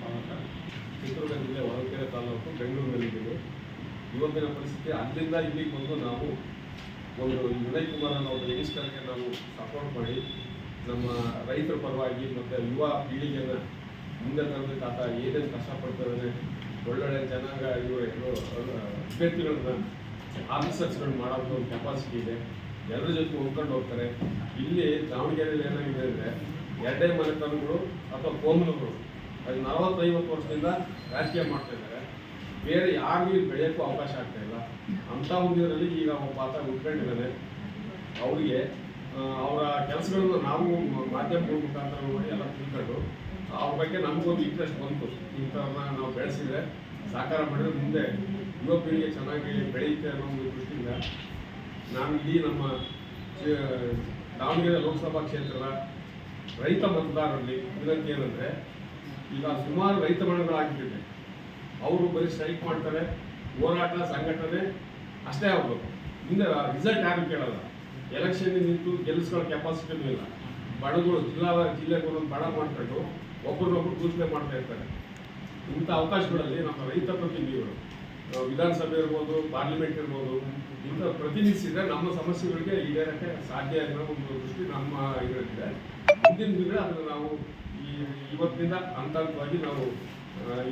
ಸ್ವಾಗತ ಚಿತ್ರದುರ್ಗ ಜಿಲ್ಲೆ ಹೊಳಲ್ಕೆರೆ ತಾಲೂಕು ಬೆಂಗಳೂರಿನಲ್ಲಿದ್ದೀವಿ. ಇವತ್ತಿನ ಪರಿಸ್ಥಿತಿ ಅಲ್ಲಿಂದ ಇಲ್ಲಿಗೆ ಬಂದು ನಾವು ಒಂದು ವಿನಯ್ ಕುಮಾರ್ ಅನ್ನೋ ಒಬ್ಬ ಯಂಗ್ಸ್ಟರ್ಗೆ ನಾವು ಸಪೋರ್ಟ್ ಮಾಡಿ, ನಮ್ಮ ರೈತರ ಪರವಾಗಿ ಮತ್ತು ಯುವ ಪೀಳಿಗೆನ ಮುಂದೆ ತರಬೇಕು ಆತ ಏನೇನು ಕಷ್ಟಪಡ್ತಾರೆ, ಒಳ್ಳೊಳ್ಳೆ ಜನಾಂಗ ಇವರು ಅಭ್ಯರ್ಥಿಗಳನ್ನ ಆಫೀಸರ್ಸ್ಗಳು ಮಾಡೋದು ಒಂದು ಕೆಪಾಸಿಟಿ ಇದೆ. ಎಲ್ಲರ ಜೊತೆ ಹೊಂದ್ಕೊಂಡು ಹೋಗ್ತಾರೆ. ಇಲ್ಲಿ ದಾವಣಗೆರೆಯಲ್ಲಿ ಏನಾಗಿದೆ ಅಂದರೆ ಎರಡೇ ಮನೆತನಗಳು ಅಥವಾ ಕೋಮನಗಳು ಅದು ನಲವತ್ತೈವತ್ತು ವರ್ಷದಿಂದ ರಾಜಕೀಯ ಮಾಡ್ತಾ ಇದ್ದಾರೆ. ಬೇರೆ ಯಾರಿಗೂ ಇಲ್ಲಿ ಬೆಳೆಯೋಕ್ಕೂ ಅವಕಾಶ ಆಗ್ತಾ ಇಲ್ಲ. ಅಂಥ ಇದರಲ್ಲಿ ಈಗ ಒಬ್ಬ ಪಾತ್ರ ಉಟ್ಕೊಂಡಿದ್ದಾನೆ. ಅವರಿಗೆ ಅವರ ಕೆಲಸಗಳನ್ನು ನಾವು ಮಾಧ್ಯಮಗಳ ಮುಖಾಂತರ ನೋಡಿ ಎಲ್ಲ ತಿಳ್ಕೊಂಡು ಅವ್ರ ಬಗ್ಗೆ ನಮಗೊಂದು ಇಂಟ್ರೆಸ್ಟ್ ಬಂತು. ಇಂಥವ್ರನ್ನ ನಾವು ಬೆಳೆಸಿದ್ರೆ ಸಾಕಾರ ಮಾಡಿದ್ರೆ ಮುಂದೆ ಯುವ ಪೀಳಿಗೆ ಚೆನ್ನಾಗಿ ಬೆಳೆಯುತ್ತೆ ಅನ್ನೋ ಒಂದು ದೃಷ್ಟಿಯಿಂದ ನಾನು ಇಡೀ ನಮ್ಮ ದಾವಣಗೆರೆ ಲೋಕಸಭಾ ಕ್ಷೇತ್ರದ ರೈತ ಮತದಾರರಲ್ಲಿ ಇದಕ್ಕೆ ಏನಂದರೆ, ಈಗ ಸುಮಾರು ರೈತ ಮನೆಗಳಾಗಿಬಿಟ್ಟಿದೆ. ಅವರು ಬರೀ ಸ್ಟ್ರೈಕ್ ಮಾಡ್ತಾರೆ, ಹೋರಾಟ, ಸಂಘಟನೆ ಅಷ್ಟೇ ಆಗಬೇಕು. ಹಿಂದೆ ರಿಸಲ್ಟ್ ಯಾರು ಕೇಳಲ್ಲ. ಎಲೆಕ್ಷನ್ ನಿಂತು ಗೆಲ್ಲಿಸ್ಕೊಳ್ಳೋ ಕೆಪಾಸಿಟಿನೂ ಇಲ್ಲ ಬಡಗಳು ಜಿಲ್ಲಾ ಜಿಲ್ಲೆಗೆ ಒಂದೊಂದು ಬಡ ಮಾಡ್ಕೊಂಡು ಒಬ್ಬರನ್ನೊಬ್ರು ದೂಷಣೆ ಮಾಡ್ತಾ ಇರ್ತಾರೆ. ಇಂಥ ಅವಕಾಶಗಳಲ್ಲಿ ನಮ್ಮ ರೈತ ಪ್ರತಿನಿಧಿಗಳು ವಿಧಾನಸಭೆ ಇರ್ಬೋದು ಪಾರ್ಲಿಮೆಂಟ್ ಇರ್ಬೋದು, ಇಂಥ ಪ್ರತಿನಿಧಿಸಿದ್ರೆ ನಮ್ಮ ಸಮಸ್ಯೆಗಳಿಗೆ ಈಡೇರಕ್ಕೆ ಸಾಧ್ಯ ಆಗಿರೋ ಒಂದು ದೃಷ್ಟಿ ನಮ್ಮ ಇದರಲ್ಲಿದೆ. ಮುಂದಿನ ದಿನ ಅದನ್ನು ನಾವು ಈ ಇವತ್ತಿನಿಂದ ಹಂತ ಹಂತವಾಗಿ ನಾವು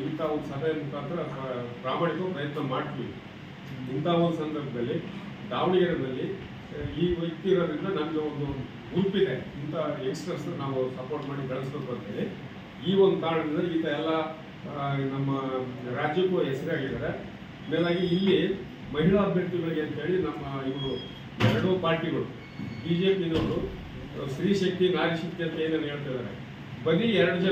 ಇಂಥ ಒಂದು ಸಭೆ ಮುಖಾಂತರ ಪ್ರ- ಪ್ರಾಮಾಣಿಕ ಪ್ರಯತ್ನ ಮಾಡ್ತೀವಿ. ಇಂಥ ಒಂದು ಸಂದರ್ಭದಲ್ಲಿ ದಾವಣಗೆರೆಯಲ್ಲಿ ಈ ವ್ಯಕ್ತಿ ಇರೋದ್ರಿಂದ ನಮಗೆ ಒಂದು ಗುರುಪಿದೆ ಇಂಥ ಯಂಗ್ಸ್ಟರ್ಸ್ ನಾವು ಸಪೋರ್ಟ್ ಮಾಡಿ ಬೆಳೆಸ್ಬೇಕು ಅಂತೇಳಿ. ಈ ಒಂದು ಕಾರಣದಿಂದ ಈತ ಎಲ್ಲ ನಮ್ಮ ರಾಜ್ಯಕ್ಕೂ ಹೆಸರಾಗಿದ್ದಾರೆ. ಮೇಲಾಗಿ ಇಲ್ಲಿ ಮಹಿಳಾ ಅಭ್ಯರ್ಥಿಗಳಿಗೆ ಅಂತೇಳಿ ನಮ್ಮ ಇವರು ಎರಡೂ ಪಾರ್ಟಿಗಳು ಬಿ ಜೆ ಪಿನವರು ಸ್ತ್ರೀ ಶಕ್ತಿ ನಾರಿ ಶಕ್ತಿ ಅಂತ ಏನನ್ನು ಹೇಳ್ತಿದ್ದಾರೆ ಬರೀ ಎರಡು ಜನ